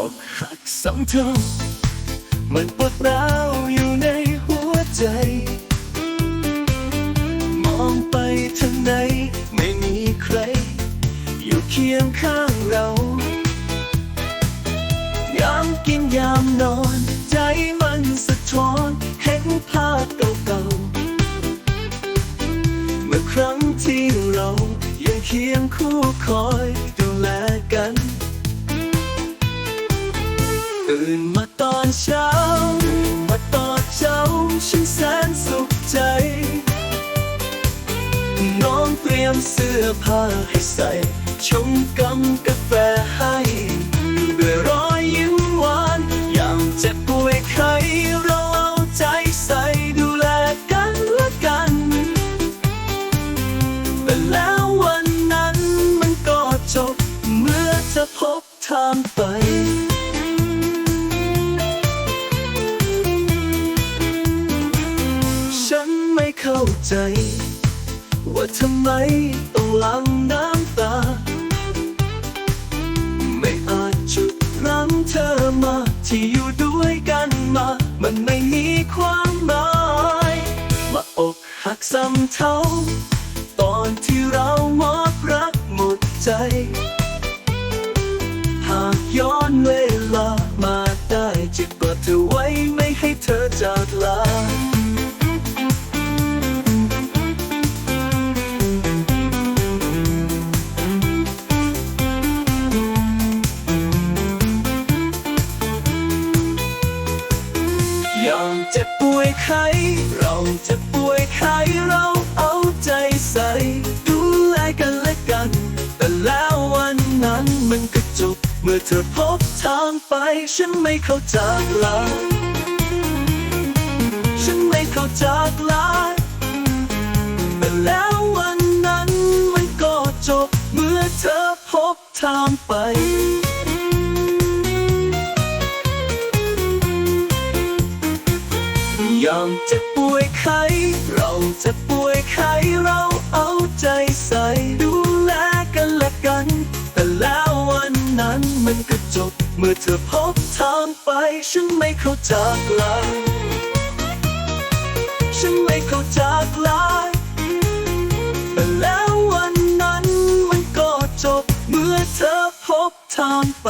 อกรักสองทุ่มมันปวดร้าวอยู่ในหัวใจ มองไปทางไหนไม่มีใคร อยู่เคียงข้างเรายามกินยามนอน ใจมันสะท้อนเห็นภาพเก่าๆเมื่อครั้งที่เรายังเคียงคู่คอย องเตรียมเสื้อผ้าให้ใส่ ชงกำกาแฟให้ด้วยรอยยิ้มหวานยางเจ็บป่วยใครเราเอาใจใส่ดูแลกันและกัน แต่แล้ววันนั้นมันก็จบ เมื่อเธอพบทางไปฉันไม่เข้าใจ ว่าทำไมต้องหลังน้ำตา ไม่อาจจุดรั้งเธอมา ที่อยู่ด้วยกันมา มันไม่มีความหมายมาอกหักซ้ำเท่า ยอมเจ็บป่วยไข้เราจ็บป่วยไข้เราเอาใจใส่ ดูแลกันและกัน แต่แล้ววันนั้นมันก็จบ เมื่อเธอพบทางไป ฉันไม่เข้าจากลาฉันไม่เข้าจากลาแต่แล้ววันนั้นมันก็จบ เมื่อเธอพบทางไป ยอมเจ็บป่วยไข้เราจ็บป่วยไข้เราเอาใจใส่ดูแลกันและกัน แต่แล้ววันนั้นมันก็จบ เมื่อเธอพบทางไป ฉันไม่เข้าจากลาฉันไม่เข้าจากลาแต่แล้ววันนั้นมันก็จบ เมื่อเธอพบทางไป